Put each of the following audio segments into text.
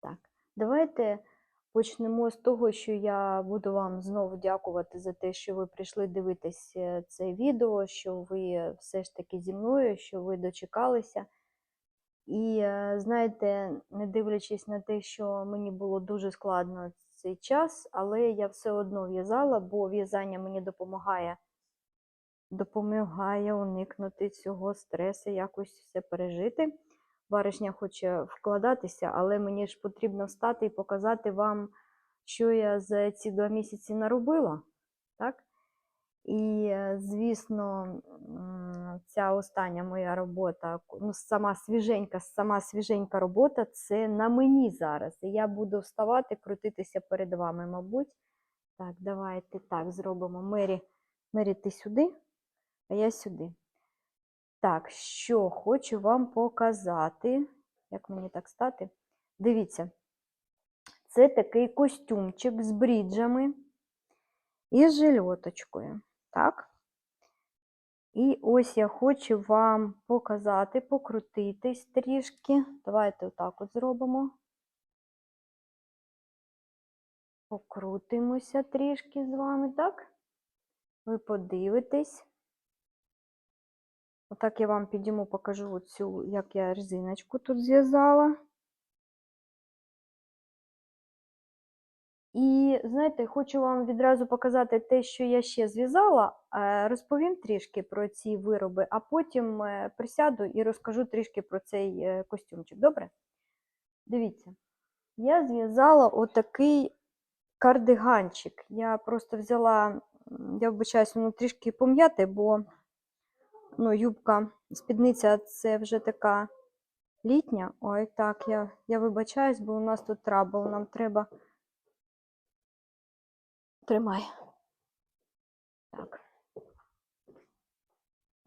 Так, давайте почнемо з того, що я буду вам знову дякувати за те, що ви прийшли дивитись е, це відео, що ви все ж таки зі мною, що ви дочекалися. І е, знаєте, не дивлячись на те, що мені було дуже складно цей час, але я все одно в'язала, бо в'язання мені допомагає, допомагає уникнути цього стресу, якось все пережити. Баришня хоче вкладатися, але мені ж потрібно встати і показати вам, що я за ці два місяці наробила. Так? І, е, звісно, ця остання моя робота, ну, сама свіженька, сама свіженька робота це на мені зараз. І я буду вставати, крутитися перед вами, мабуть. Так, давайте так зробимо. Мері, Мері, ти сюди, а я сюди. Так, що хочу вам показати. Як мені так стати? Дивіться, це такий костюмчик з бріджами і з жильоточкою. Так? І ось я хочу вам показати, покрутитись трішки. Давайте отак от зробимо. Покрутимося трішки з вами, так? Ви подивитесь. Отак я вам підійму, покажу оцю, як я резиночку тут зв'язала. І знаєте, хочу вам відразу показати те, що я ще зв'язала. Е, Розповім трішки про ці вироби, а потім е, присяду і розкажу трішки про цей е, костюмчик. Добре? Дивіться, я зв'язала отакий кардиганчик. Я просто взяла, я вибачаюсь, воно трішки пом'яте, бо ну, юбка, спідниця це вже така літня. Ой, так, я, я вибачаюсь, бо у нас тут трабл, нам треба. Тримай. Так.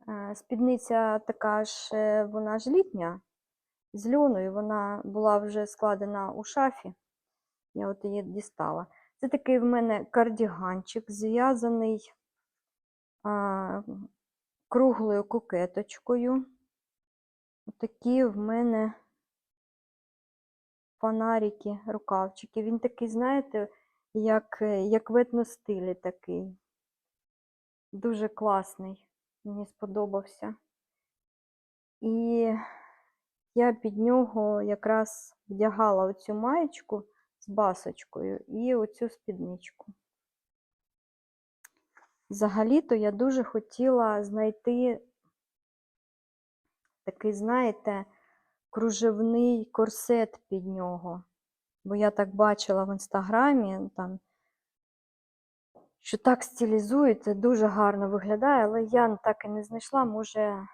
Е, Спідниця така ж, е, вона ж літня, з льону, і вона була вже складена у шафі. Я от її дістала. Це такий в мене кардіганчик, зв'язаний круглою кокеточкою. Такі в мене фонарики, рукавчики. Він такий, знаєте, як, як в етностилі такий. Дуже класний. Мені сподобався. І я під нього якраз вдягала оцю маєчку з басочкою і оцю спідничку. Взагалі-то я дуже хотіла знайти такий, знаєте, кружевний корсет під нього. Бо я так бачила в інстаграмі, там, що так стилізують, це дуже гарно виглядає, але я так і не знайшла, може,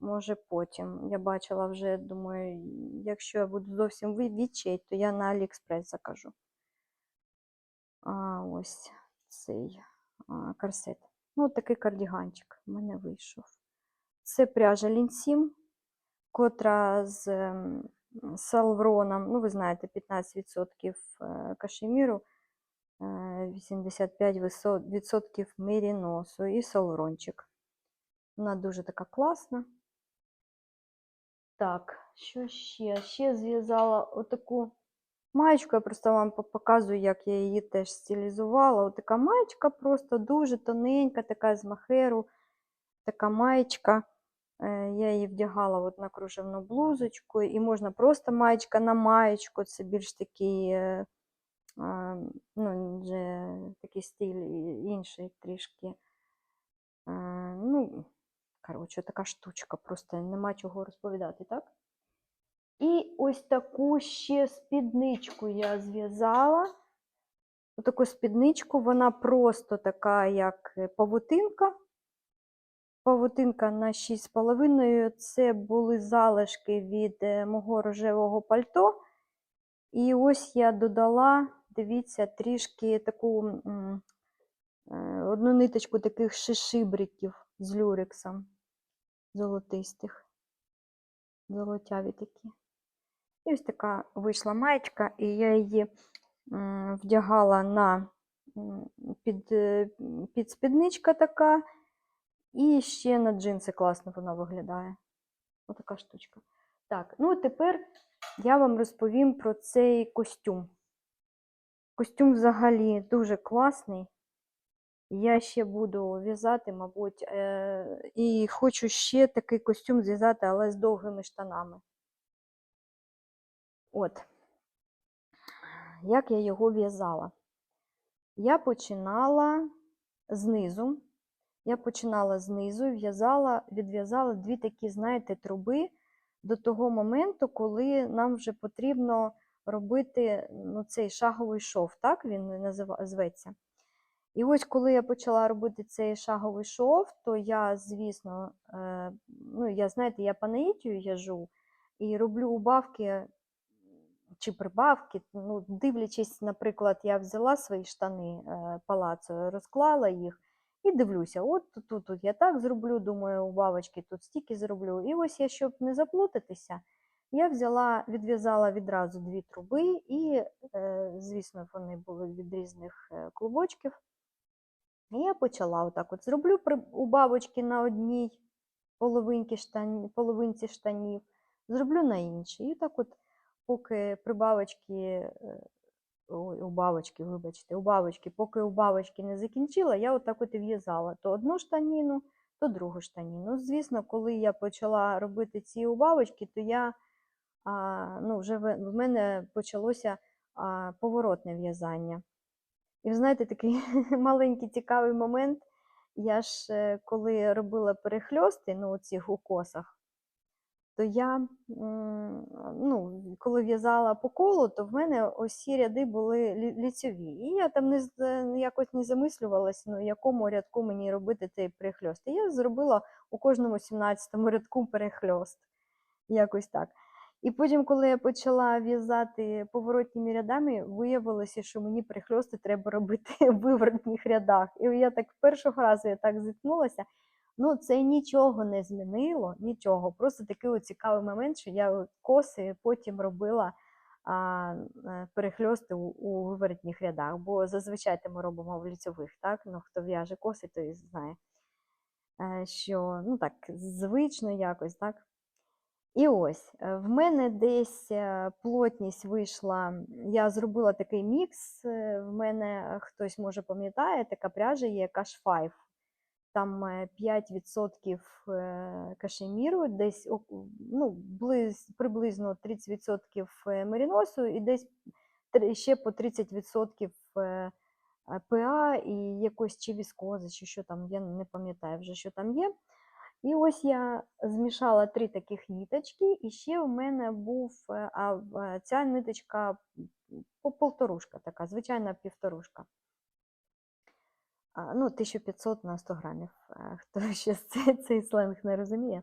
може потім. Я бачила вже, думаю, якщо я буду зовсім відчай, то я на Аліекспрес закажу. А, ось цей корсет. Ну, такий кардіганчик в мене вийшов. Це пряжа Лінсім, котра з ем, салвроном, ну, ви знаєте, 15% е, кашеміру, е, 85% меріносу і салврончик. Вона дуже така класна. Так, що ще? Ще зв'язала отаку маєчку, я просто вам показую, як я її теж стилізувала. Отака маєчка просто дуже тоненька, така з махеру, така маєчка. Е, Я її вдягала от на кружевну блузочку, і можна просто маєчка на маєчку, це більш такий, е, ну, вже такий стиль інший трішки. Е, Ну, коротше, така штучка, просто нема чого розповідати, так? І ось таку ще спідничку я зв'язала. Отаку спідничку, вона просто така, як е, павутинка. Павутинка на 6,5. Це були залишки від е, мого рожевого пальто. І ось я додала, дивіться, трішки таку е, одну ниточку таких шишибриків з люрексом золотистих. Золотяві такі. І ось така вийшла маєчка, і я її вдягала на під, е, під спідничка така, і ще на джинси класно вона виглядає. Отака штучка. Так, ну тепер я вам розповім про цей костюм. Костюм взагалі дуже класний. Я ще буду в'язати, мабуть, е, і хочу ще такий костюм зв'язати, але з довгими штанами. От, як я його в'язала? Я починала знизу. Я починала знизу, в'язала, відв'язала дві такі, знаєте, труби до того моменту, коли нам вже потрібно робити ну, цей шаговий шов, так він зветься. І ось коли я почала робити цей шаговий шов, то я, звісно, е, ну, я, знаєте, я по наїтію в'яжу і роблю убавки чи прибавки, ну, дивлячись, наприклад, я взяла свої штани е, палацо, розклала їх і дивлюся, от тут, тут, я так зроблю, думаю, убавочки тут стільки зроблю. І ось я, щоб не заплутатися, я взяла, відв'язала відразу дві труби, і, е, звісно, вони були від різних е, клубочків. І я почала отак от зроблю при- убавочки на одній половинці штанів, зроблю на іншій. І так от, поки прибавочки, е, ой, убавочки, вибачте, убавочки, поки убавочки не закінчила, я отак от і в'язала то одну штаніну, то другу штаніну. Звісно, коли я почала робити ці убавочки, то я, а, ну, вже в в мене почалося а, поворотне в'язання. І ви знаєте, такий маленький цікавий момент. Я ж е, коли робила перехльости ну, у цих укосах, то я, ну, коли в'язала по колу, то в мене ці ряди були лі- ліцьові. І я там не, якось не замислювалася, ну, якому рядку мені робити цей перехльост. І я зробила у кожному 17-му рядку перехльост. Якось так. І потім, коли я почала в'язати поворотніми рядами, виявилося, що мені перехльости треба робити в виворотніх рядах. І я так першого разу я так зіткнулася. Ну, це нічого не змінило, нічого. Просто такий цікавий момент, що я коси потім робила а, е, перехльости у, у виворотніх рядах, бо зазвичай ми робимо в ліцьових, так? Ну, хто в'яже коси, той знає, е, що ну так, звично якось, так? І ось е, в мене десь плотність вийшла. Я зробила такий мікс. В мене хтось може пам'ятає, така пряжа є Cash 5. Там е, 5% е, кашеміру, десь ну, близ, приблизно 30% е, меріносу і десь ще по 30% е, ПА і якось чи віскози, чи що там, я не пам'ятаю вже, що там є. І ось я змішала три таких ниточки, і ще в мене був а, ця ниточка полторушка така, звичайна півторушка. Ну, 1500 на 100 грамів. е, Хто ще цей, цей сленг не розуміє.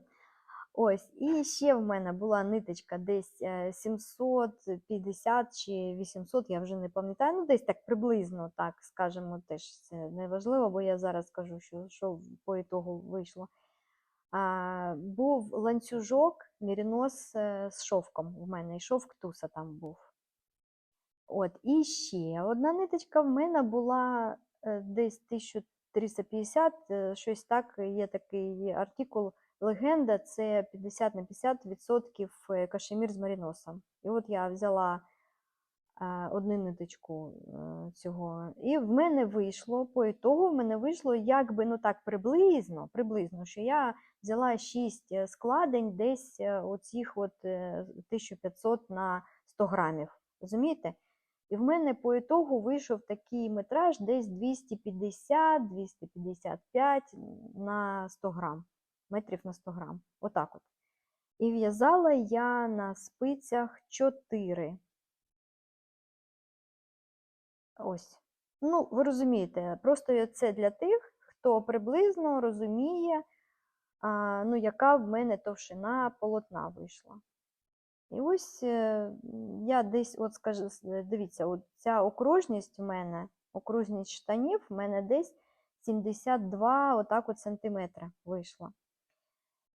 Ось, і ще в мене була ниточка десь е, 750 чи 800, я вже не пам'ятаю, ну десь так приблизно, так скажемо, теж це не бо я зараз скажу, що, що по ітогу вийшло. А, був ланцюжок, мірінос е, з шовком в мене, і шовк туса там був. От, і ще одна ниточка в мене була е, десь 1350, е, щось так, є такий артикул Легенда це 50 на 50 відсотків е, кашемір з маріносом. І от я взяла е, одну ниточку е, цього. І в мене вийшло, по ітогу в мене вийшло якби ну так приблизно, приблизно, що я взяла 6 складень десь е, оцих от е, 1500 на 100 грамів. Розумієте? І в мене по ітогу вийшов такий метраж десь 250-255 на 100 грам, метрів на 100 грам. Отак от. І в'язала я на спицях 4. Ось. Ну, ви розумієте, просто це для тих, хто приблизно розуміє, ну, яка в мене товщина полотна вийшла. І ось е, я десь, от скажу, е, дивіться, от ця окружність в мене, окружність штанів в мене десь 72 отак от сантиметра вийшла.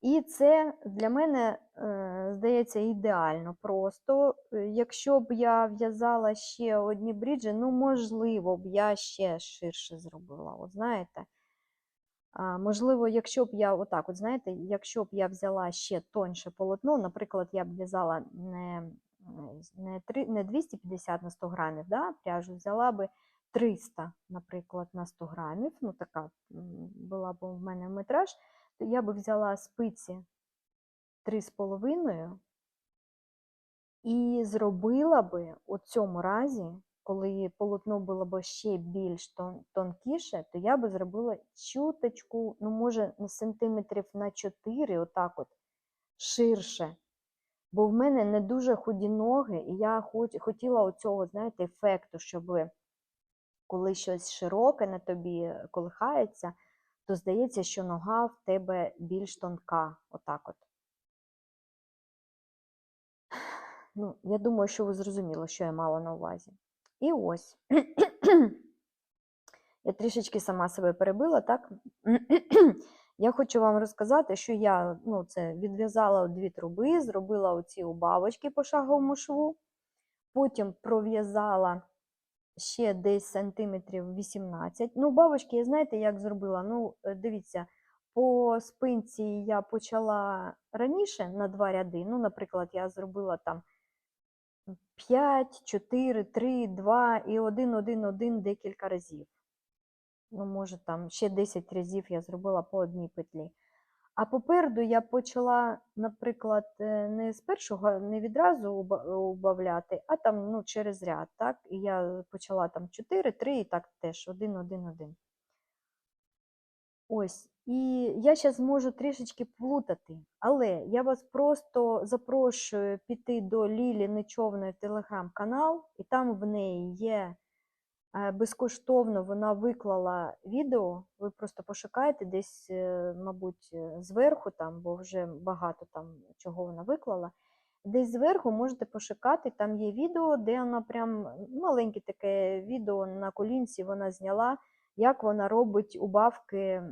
І це для мене, е, здається, ідеально просто. Е, Якщо б я в'язала ще одні бріджі, ну, можливо, б я ще ширше зробила. От знаєте, можливо, якщо б я отак, от знаєте, якщо б я взяла ще тоньше полотно, наприклад, я б в'язала не е, не, не 250 на 100 грамів да, пряжу, взяла би 300, наприклад, на 100 грамів, ну така була б у мене метраж, то я би взяла спиці 3,5 і зробила би у цьому разі, коли полотно було б ще більш тон- тонкіше, то я би зробила чуточку, ну, може, на сантиметрів на 4, отак от, ширше. Бо в мене не дуже худі ноги, і я хоч, хотіла оцього, знаєте, ефекту, щоб коли щось широке на тобі колихається, то здається, що нога в тебе більш тонка. Отак от. Ну, я думаю, що ви зрозуміли, що я мала на увазі. І ось. Я трішечки сама себе перебила, так? Я хочу вам розказати, що я ну, це відв'язала дві труби, зробила оці убавочки по шаговому шву, потім пров'язала ще десь сантиметрів 18. Ну, бабочки, знаєте, як зробила? Ну, е, дивіться, по спинці я почала раніше на два ряди. Ну, наприклад, я зробила там 5, 4, 3, 2 і 1, 1, 1 декілька разів. Ну, може, там ще 10 разів я зробила по одній петлі. А попереду я почала, наприклад, е, не з першого, не відразу уба- убавляти, а там ну, через ряд. Так? І я почала там 4, 3 і так теж 1, 1, 1. Ось. І я зараз можу трішечки плутати, але я вас просто запрошую піти до Лілі Нечовної в телеграм-канал, і там в неї є е, безкоштовно вона виклала відео. Ви просто пошукайте десь, е, мабуть, е, зверху, там, бо вже багато там чого вона виклала. Десь зверху можете пошукати, там є відео, де вона прям маленьке таке відео на колінці вона зняла, як вона робить убавки е,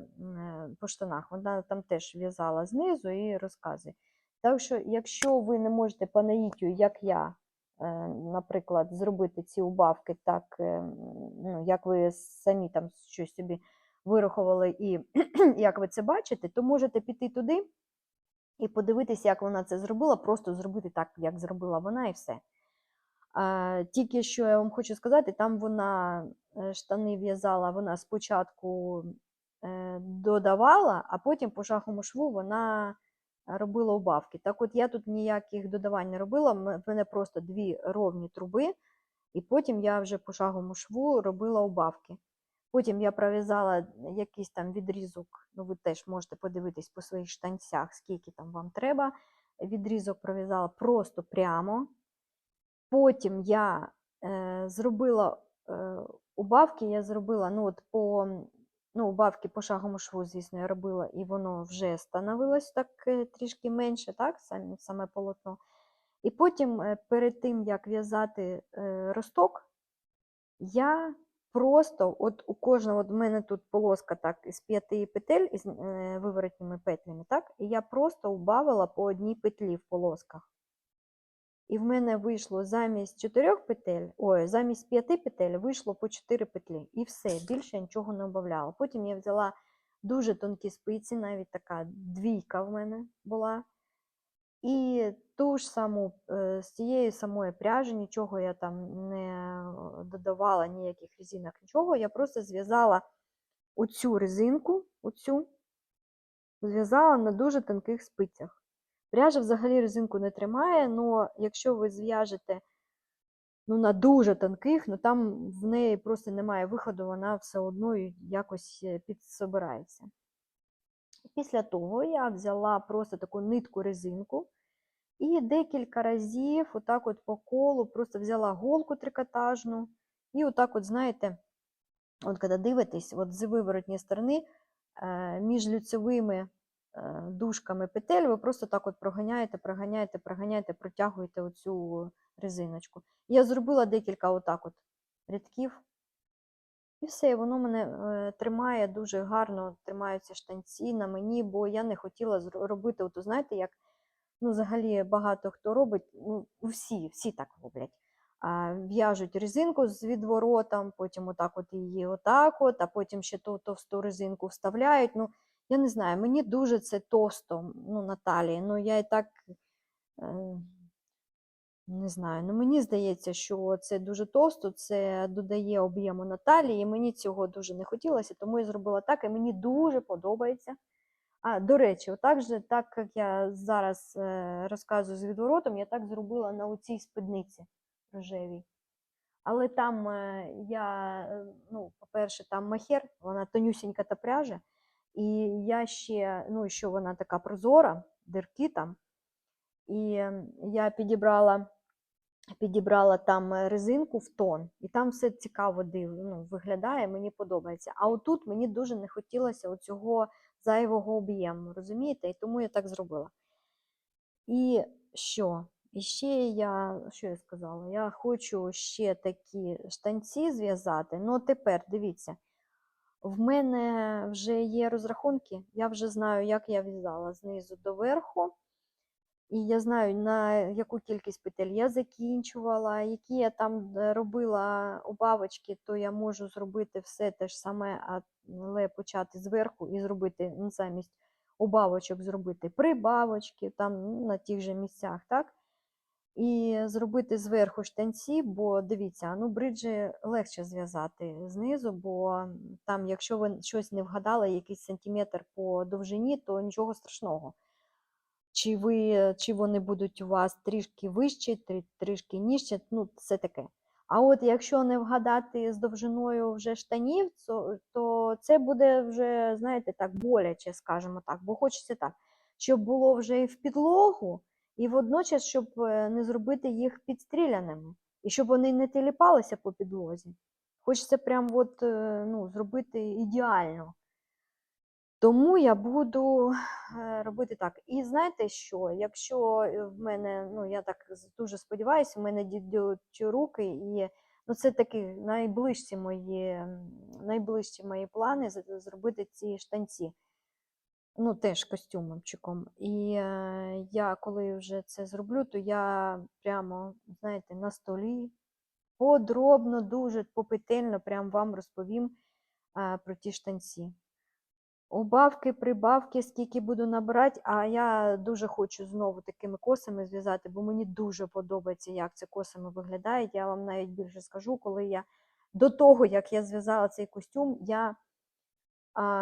по штанах. Вона там теж в'язала знизу і розказує. Так що, якщо ви не можете по наїттю, як я, е, наприклад, зробити ці убавки так, е, ну, як ви самі там щось собі вирахували і як ви це бачите, то можете піти туди і подивитися, як вона це зробила, просто зробити так, як зробила вона, і все. Тільки що я вам хочу сказати, там вона е, штани в'язала, вона спочатку е, додавала, а потім по шаховому шву вона робила убавки. Так от я тут ніяких додавань не робила, в мене просто дві ровні труби, і потім я вже по шаговому шву робила убавки. Потім я пров'язала якийсь там відрізок, ну ви теж можете подивитись по своїх штанцях, скільки там вам треба. Відрізок пров'язала просто прямо. Потім я е, зробила е, убавки, я зробила ну, от по ну, убавки по шаговому шву, звісно, я робила, і воно вже становилось так е, трішки менше, так, саме, саме полотно. І потім, е, перед тим, як в'язати е, росток, я просто, от у кожного, от в мене тут полоска так із п'яти петель із е, виворотніми петлями, так, і я просто убавила по одній петлі в полосках. І в мене вийшло замість чотирьох петель, ой, замість п'яти петель вийшло по чотири петлі. І все, більше я нічого не обавляла. Потім я взяла дуже тонкі спиці, навіть така двійка в мене була. І ту ж саму, е, з цієї самої пряжі, нічого я там не е, додавала, ніяких резинок, нічого. Я просто зв'язала оцю резинку, оцю, зв'язала на дуже тонких спицях. Пряжа взагалі резинку не тримає, але якщо ви зв'яжете ну, на дуже тонких, ну там в неї просто немає виходу, вона все одно якось е, підсобирається. Після того я взяла просто таку нитку резинку і декілька разів, отак от по колу, просто взяла голку трикотажну, і отак, от, знаєте, от коли дивитесь, от з виворотньої сторони, е, між лицевими е, дужками петель, ви просто так от проганяєте, проганяєте, проганяєте, протягуєте оцю резиночку. Я зробила декілька отак от рядків. І все, воно мене е, тримає дуже гарно, тримаються штанці на мені, бо я не хотіла робити, от, знаєте, як ну, взагалі багато хто робить, ну, всі, всі так роблять. В'яжуть резинку з відворотом, потім отак от її отак от, а потім ще ту товсту резинку вставляють. Ну, я не знаю, мені дуже це товсто, ну, Наталії. Ну, я і так е, Не знаю, ну мені здається, що це дуже товсто, це додає об'єму на талії, і мені цього дуже не хотілося, тому я зробила так, і мені дуже подобається. А, до речі, отак же, так як я зараз е, розказую з відворотом, я так зробила на оцій спідниці рожевій. Але там е, я, е, ну, по-перше, там махер, вона тонюсінька та пряжа, і я ще, ну, що вона така прозора, дирки там. І я підібрала, підібрала там е, резинку в тон, і там все цікаво див, ну, виглядає, мені подобається. А отут мені дуже не хотілося оцього зайвого об'єму, розумієте? І тому я так зробила. І що? І ще я, що я сказала? Я хочу ще такі штанці зв'язати. Ну, тепер дивіться, в мене вже є розрахунки, я вже знаю, як я в'язала знизу до верху. І я знаю, на яку кількість петель я закінчувала, які я там е, робила убавочки, то я можу зробити все те ж саме, але почати зверху і зробити ну, замість убавочок зробити прибавочки там ну, на тих же місцях, так? І зробити зверху штанці, бо дивіться, ну бриджі легше зв'язати знизу, бо там, якщо ви щось не вгадали, якийсь сантиметр по довжині, то нічого страшного чи ви, чи вони будуть у вас трішки вищі, трішки нижче, ну це таке. А от якщо не вгадати з довжиною вже штанів, то, то це буде вже, знаєте, так, боляче, скажімо так, бо хочеться так, щоб було вже і в підлогу, і водночас, щоб е, не зробити їх підстріляними, і щоб вони не теліпалися по підлозі. Хочеться прям от, е, ну, зробити ідеально. Тому я буду е, робити так. І знаєте що? Якщо в мене, ну я так дуже сподіваюся, в мене дійдуть руки, і ну, це такі найближчі мої, найближчі мої плани зробити ці штанці. Ну, теж костюмчиком. І е, я коли вже це зроблю, то я прямо, знаєте, на столі подробно, дуже попетельно прям вам розповім е, про ті штанці. Убавки, прибавки, скільки буду набирати, а я дуже хочу знову такими косами зв'язати, бо мені дуже подобається, як це косами виглядає. Я вам навіть більше скажу, коли я до того, як я зв'язала цей костюм, я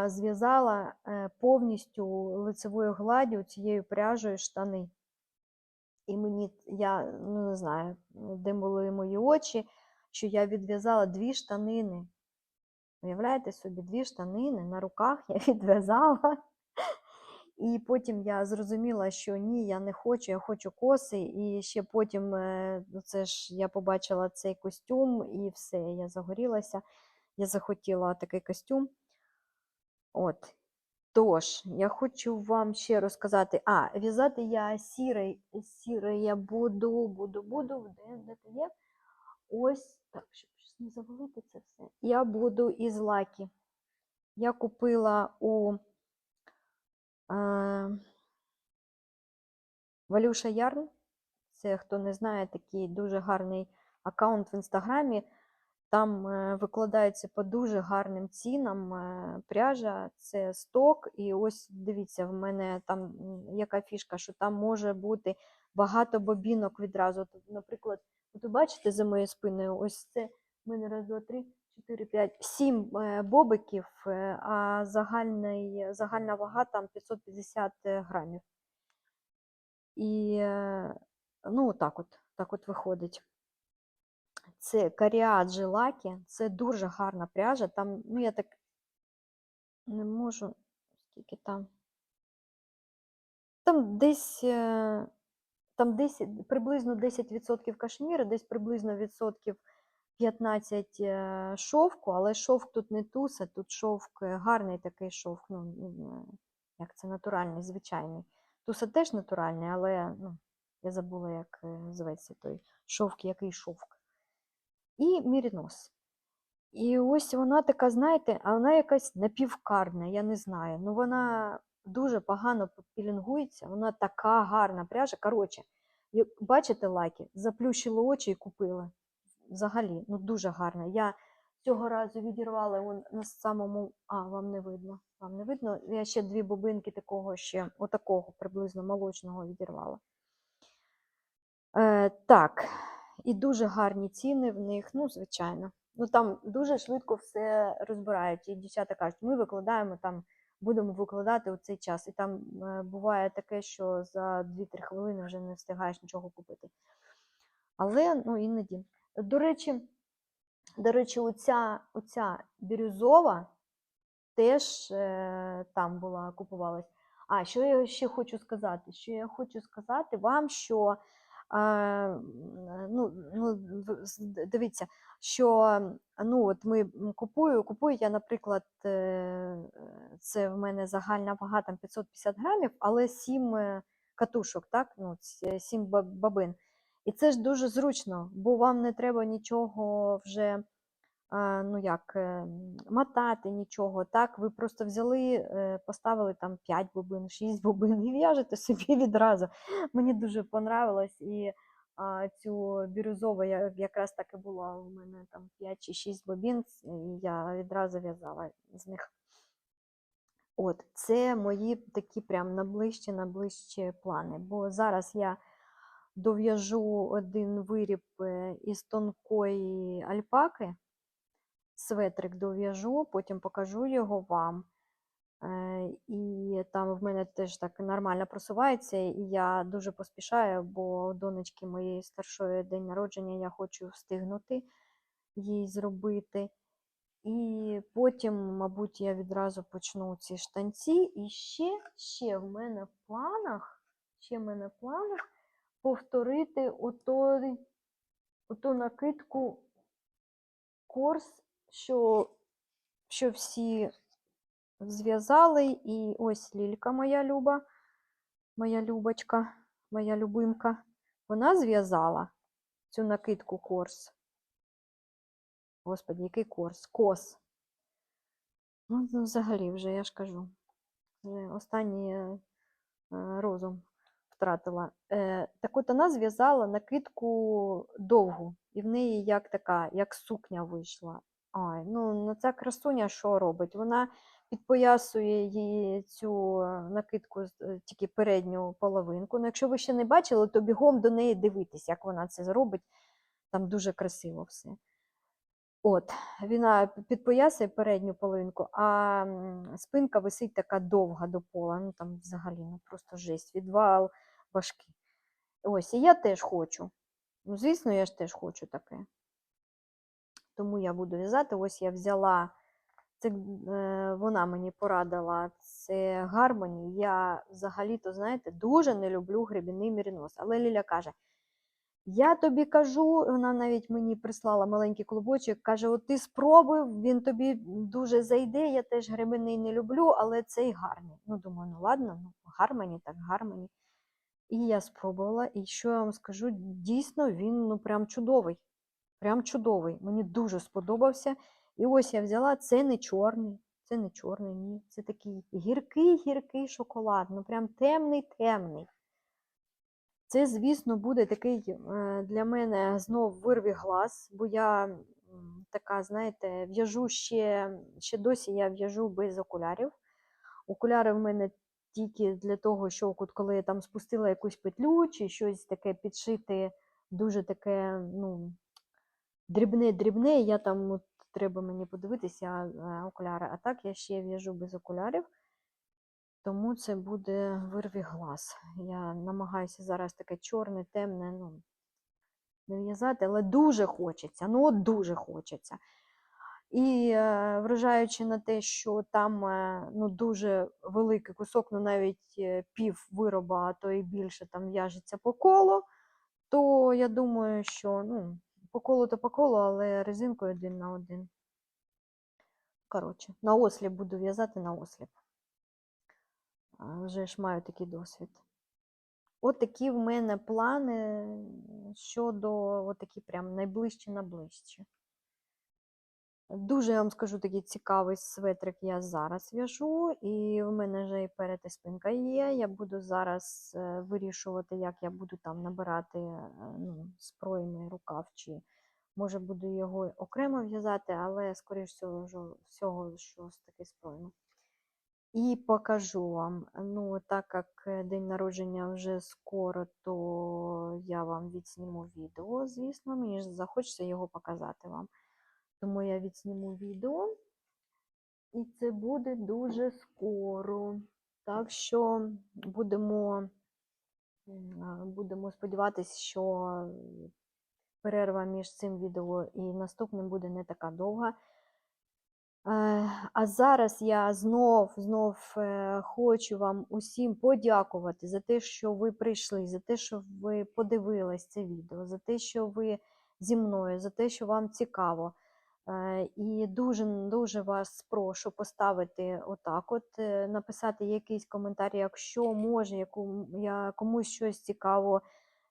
зв'язала е, повністю лицевою гладдю цією пряжею штани. І мені, я ну, не знаю, де були мої очі, що я відв'язала дві штанини. Уявляєте собі, дві штанини на руках я відв'язала. І потім я зрозуміла, що ні, я не хочу, я хочу коси. І ще потім е, ну, це ж я побачила цей костюм, і все, я загорілася. Я захотіла такий костюм. От. Тож, я хочу вам ще розказати. А, в'язати я сірий, сірий я буду, буду, буду. Де, де ти є? Ось так, щоб не завалити це все. Я буду із лакі. Я купила у е, Валюша Ярн. Це, хто не знає, такий дуже гарний аккаунт в інстаграмі. Там е, викладається по дуже гарним цінам е, пряжа, це сток. І ось дивіться, в мене там яка фішка, що там може бути багато бобінок відразу. Наприклад, от ви бачите за моєю спиною, ось це в мене раз, два, три, чотири, п'ять, сім е, бобиків, е, а загальний, загальна вага там 550 грамів. І е, ну, так от, так от виходить. Це Каріаджі Лакі, це дуже гарна пряжа. Там, ну я так не можу, скільки там. Там десь, е, там десь приблизно 10% кашміру, десь приблизно відсотків 15 е, шовку, але шовк тут не туса, тут шовк е, гарний такий шовк, ну, як це натуральний, звичайний. Туса теж натуральний, але ну, я забула, як зветься той шовк, який шовк. І мірінос. І ось вона така, знаєте, а вона якась напівкарна, я не знаю. Ну вона дуже погано пілінгується, вона така гарна пряжа. Коротше, бачите лаки, заплющила очі і купила. Взагалі, ну дуже гарна. Я цього разу відірвала он на самому. А, вам не видно. Вам не видно? Я ще дві бобинки такого ще, отакого приблизно молочного відірвала. Е, так, і дуже гарні ціни в них, ну, звичайно. Ну там дуже швидко все розбирають. І дівчата кажуть, ми викладаємо там, будемо викладати у цей час. І там е, буває таке, що за 2-3 хвилини вже не встигаєш нічого купити. Але ну, іноді. До речі, до речі, оця, оця бірюзова теж е, там була, купувалась. А, що я ще хочу сказати? Що я хочу сказати вам, що ну, ну, дивіться, що ну, от ми купую, купую я, наприклад, е, е, це в мене загальна вага там 550 грамів, але 7 катушок, так? Ну, 7 бабин. І це ж дуже зручно, бо вам не треба нічого вже ну як, е, мотати нічого. Так, ви просто взяли, е, поставили там 5 бобин, 6 бобин і в'яжете собі відразу. Мені дуже понравилось. І цю бірюзову я якраз так і була. У мене там 5 чи 6 бобін, і я відразу в'язала з них. От, це мої такі прям наближчі, наближчі плани. Бо зараз я дов'яжу один виріб е, із тонкої альпаки светрик дов'яжу, потім покажу його вам. Е, І там в мене теж так нормально просувається, і я дуже поспішаю, бо донечки моєї старшої день народження я хочу встигнути їй зробити. І потім, мабуть, я відразу почну ці штанці. І ще, ще в мене в планах, ще в мене в планах повторити отой, оту накидку корс, що, що всі зв'язали. І ось Лілька моя люба, моя любочка, моя любимка. Вона зв'язала цю накидку корс. Господи, який корс? Кос. Ну, ну, взагалі, вже я ж кажу. Вже останній е, е, розум втратила. Е, так от вона зв'язала накидку довгу, і в неї як така, як сукня вийшла. Ай, ну, ну ця красуня що робить? Вона підпоясує їй цю е, накидку е, тільки передню половинку. Ну, якщо ви ще не бачили, то бігом до неї дивитись, як вона це зробить. Там дуже красиво все. От, вона підпоясує передню половинку, а спинка висить така довга до пола. Ну там взагалі ну, просто жесть, відвал важкий. Ось, і я теж хочу. Ну, звісно, я ж теж хочу таке. Тому я буду в'язати. Ось я взяла, це е, вона мені порадила це гармоні. Я взагалі-то, знаєте, дуже не люблю гребінний мірінос. Але Ліля каже: я тобі кажу, вона навіть мені прислала маленький клубочок, каже: От ти спробуй, він тобі дуже зайде. Я теж гребенний не люблю, але цей гарний. Ну, думаю, ну ладно, ну гармоні, так гармоні. І я спробувала, і що я вам скажу, дійсно він ну прям чудовий. Прям чудовий. Мені дуже сподобався. І ось я взяла, це не чорний, це не чорний, ні. Це такий гіркий-гіркий шоколад. Ну прям темний-темний. Це, звісно, буде такий е, для мене знов вирві глаз, бо я така, знаєте, в'яжу ще, ще досі я в'яжу без окулярів. Окуляри в мене тільки для того, що коли я там спустила якусь петлю чи щось таке підшити, дуже таке, ну, дрібне-дрібне, я там от, треба мені подивитися е, окуляри. А так я ще в'яжу без окулярів. Тому це буде вирві глаз. Я намагаюся зараз таке чорне, темне, ну, не в'язати, але дуже хочеться. Ну, от дуже хочеться. І е, вражаючи на те, що там е, ну, дуже великий кусок, ну навіть пів вироба, а то і більше там в'яжеться по колу, то я думаю, що ну, по колу то по колу, але резинкою один на один. Коротше, на осліп буду в'язати на осліп. Вже ж маю такий досвід. От такі в мене плани щодо от такі прям найближчі найближчі. Дуже я вам скажу такий цікавий светрик я зараз в'яжу, і в мене вже і перед і спинка є. Я буду зараз е, вирішувати, як я буду там набирати е, ну, спроєний рукав, чи може буду його окремо в'язати, але скоріш всього, всього, що з таки спроєно. і покажу вам. Ну, так як е, день народження вже скоро, то я вам відсніму відео, звісно, мені ж захочеться його показати вам. Тому я відсніму відео, і це буде дуже скоро. Так що будемо, будемо сподіватися, що перерва між цим відео і наступним буде не така довга. Е, А зараз я знов, знов е, хочу вам усім подякувати за те, що ви прийшли, за те, що ви подивились це відео, за те, що ви зі мною, за те, що вам цікаво. Е, І дуже дуже вас прошу поставити отак, от е, написати якийсь коментар, якщо може, яку я комусь щось цікаво,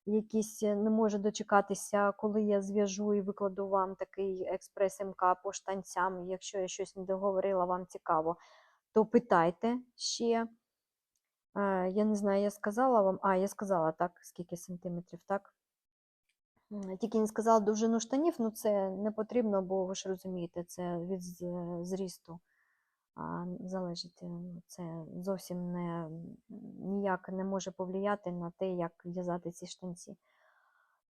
якісь е, не може дочекатися, коли я зв'яжу і викладу вам такий експрес МК по штанцям. Якщо я щось не договорила, вам цікаво, то питайте ще. Я не знаю, я сказала вам. А, я сказала так, скільки сантиметрів, так? Тільки не сказала довжину штанів, ну це не потрібно, бо ви ж розумієте, це від зрісту а, залежить. е, Це зовсім не, ніяк не може повлияти на те, як в'язати ці штанці.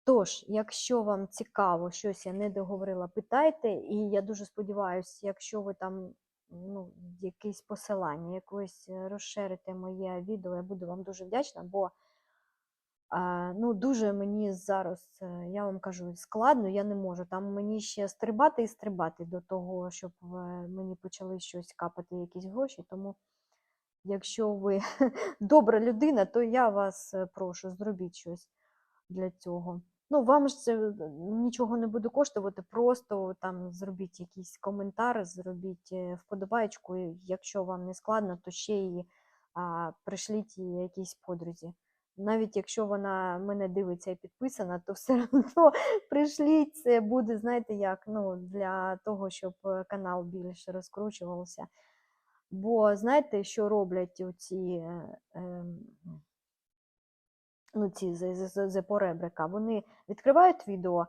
Тож, якщо вам цікаво, щось я не договорила, питайте, і я дуже сподіваюся, якщо ви там ну, якесь посилання, якось е, розширите моє відео, я буду вам дуже вдячна, бо ну, дуже мені зараз, е, я вам кажу, складно, я не можу. Там мені ще стрибати і стрибати до того, щоб е, мені почали щось капати, якісь гроші. Тому, якщо ви добра людина, то я вас е, прошу, зробіть щось для цього. Ну, вам ж це нічого не буде коштувати, просто там зробіть якийсь коментар, зробіть вподобаєчку. і Якщо вам не складно, то ще її а, пришліть якійсь подрузі. Навіть якщо вона мене дивиться і підписана, то все одно пришліть це буде, знаєте, як ну, для того, щоб е, канал більше розкручувався. Бо знаєте, що роблять оці, е, ем, ну, ці з- з- з- зепоребрика? Вони відкривають відео,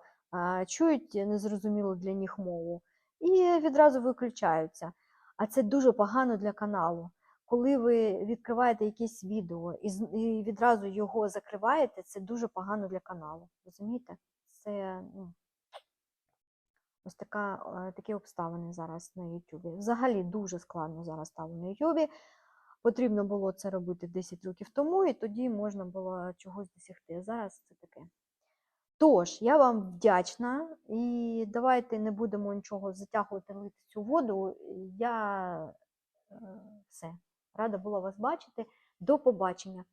чують незрозумілу для них мову і відразу виключаються. А це дуже погано для каналу. Коли ви відкриваєте якесь відео і, відразу його закриваєте, це дуже погано для каналу. Розумієте? Це ну, ось така, е, такі обставини зараз на Ютубі. Взагалі дуже складно зараз стало на Ютубі. Потрібно було це робити 10 років тому, і тоді можна було чогось досягти. Зараз це таке. Тож, я вам вдячна, і давайте не будемо нічого затягувати лити цю воду. Я е, все. Рада була вас бачити. До побачення.